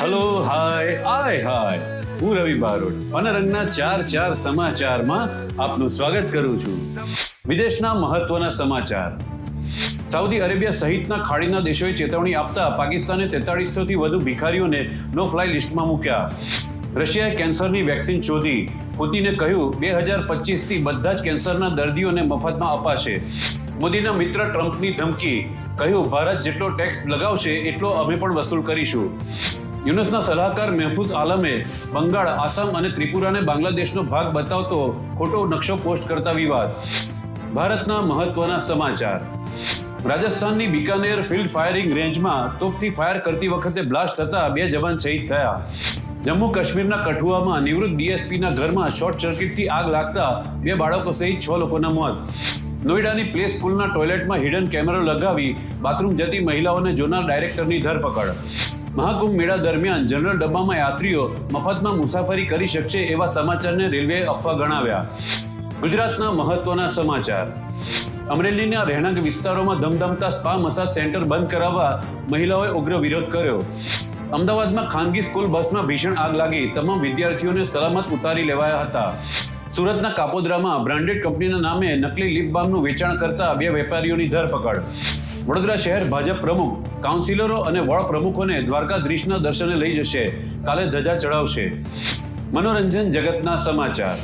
Hello hi આય હાય હું રવિ બારોટ વનરંગના ચાર ચાર સમાચારમાં આપનું સ્વાગત કરું છું. વિદેશના મહત્વના સમાચાર. સાઉદી અરેબિયા સહિતના ખાડીના દેશોએ ચેતવણી આપતા પાકિસ્તાને તેતાળીસોથી વધુ ભિખારીઓને નો ફ્લાય લિસ્ટમાં મૂક્યા. રશિયાએ કેન્સરની વેક્સિન શોધી. પુતિને કહ્યું, બે હજાર પચીસથી બધા જ કેન્સરના દર્દીઓને મફતમાં અપાશે. મોદીના મિત્ર ટ્રમ્પની ધમકી, કહ્યું, ભારત જેટલો ટેક્સ લગાવશે, એટલો અમે પણ વસૂલ કરીશું. યુનુસના સલાહકાર મહેફૂઝ આલમે બંગાળ, આસામ અને ત્રિપુરાને બાંગ્લાદેશનો ભાગ બતાવતો ખોટો નકશો પોસ્ટ કરતા વિવાદ. ભારતના મહત્વના સમાચાર. રાજસ્થાનની બિકાનેર ફિલ્ડ ફાયરિંગ રેન્જમાં તોપથી ફાયર કરતી વખતે બ્લાસ્ટ થતા બે જવાન શહીદ થયા. જમ્મુ કાશ્મીરના કઠુઆમાં નિવૃત્ત ડીએસપીના ઘરમાં શોર્ટ સર્કિટથી આગ લાગતા બે બાળકો સહિત છ લોકોના મોત. નોઈડાની પ્લે સ્કૂલના ટોયલેટમાં હિડન કેમેરો લગાવી બાથરૂમ જતી મહિલાઓને જોનાર ડાયરેક્ટરની ધરપકડ. મહાકુંભ મેળા દરમિયાન જનરલ ડબ્બામાં યાત્રીઓ મફતમાં મુસાફરી કરી શકશે એવા સમાચારને રેલવેએ અફવા ગણાવ્યા. ગુજરાતના મહત્વના સમાચાર. અમરેલીના રહેણાંક વિસ્તારોમાં ધમધમતા સ્પા મસાજ સેન્ટર બંધ કરાવવા મહિલાઓએ ઉગ્ર વિરોધ કર્યો. અમદાવાદમાં ખાનગી સ્કૂલ બસમાં ભીષણ આગ લાગી. તમામ વિદ્યાર્થીઓને સલામત ઉતારી લેવાયા હતા. સુરતના કાપોદ્રામાં બ્રાન્ડેડ કંપનીના નામે નકલી લિપ બામનું વેચાણ કરતા બે વેપારીઓની ધરપકડ. વડોદરા શહેર ભાજપ પ્રમુખ, કાઉન્સિલરો અને વોર્ડ પ્રમુખોને દ્વારકાધીશના દર્શને લઈ જશે. કાલે ધજા ચડાવશે. મનોરંજન જગતના સમાચાર.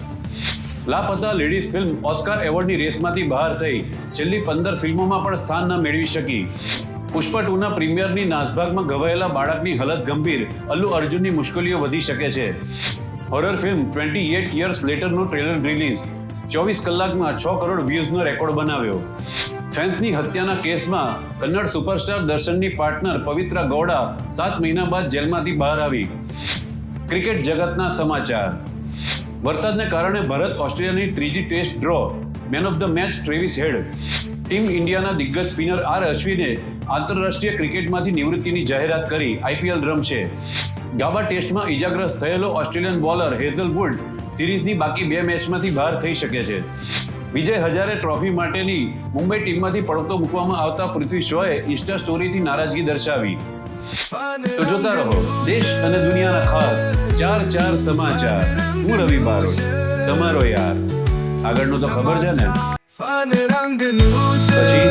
લાપતા લેડીઝ ફિલ્મ ઓસ્કાર એવોર્ડની રેસમાંથી બહાર થઈ. છેલ્લી પંદર ફિલ્મોમાં પણ સ્થાન ન મેળવી શકી. પુષ્પા ટુના પ્રીમિયરની નાસભાગમાં ઘવાયેલા બાળકની હાલત ગંભીર. અલ્લુ અર્જુનની મુશ્કેલીઓ વધી શકે છે. Horror film twenty eight years લેટરનું trailer release ચોવીસ કલાકમાં છ કરોડ વ્યૂઝનો રેકોર્ડ બનાવ્યો. ફેન્સની હત્યાના કેસમાં કન્નડ સુપરસ્ટાર દર્શનની પાર્ટનર પવિત્રા ગૌડા સાત મહિના બાદ જેલમાંથી બહાર આવી. ક્રિકેટ જગતના સમાચાર. વરસાદને કારણે ભારત ઓસ્ટ્રેલિયાની ત્રીજી test draw man of the match Travis Head. Team ઇન્ડિયાના દિગ્ગજ સ્પિનર આર અશ્વિને આંતરરાષ્ટ્રીય ક્રિકેટમાંથી નિવૃત્તિની જાહેરાત કરી આઈપીએલ રમશે. ગાબા ટેસ્ટમાં ઇજાગ્રસ્ત થયેલો ઓસ્ટ્રેલિયન બોલર હેઝલ વુડ સિરીઝની બાકી બે મેચમાંથી બહાર થઈ શકે છે. વિજય હજારે ટ્રોફી માટેની મુંબઈ ટીમમાંથી પડતો મૂકવામાં આવતા પૃથ્વી શોએ ઇન્સ્ટા સ્ટોરીથી નારાજગી દર્શાવી. તો જોતા રહો દેશ અને દુનિયાના ખાસ ચાર ચાર સમાચાર. હું રવિ બારોટ તમારો યાર. આગળનું તો ખબર છે ને? પછી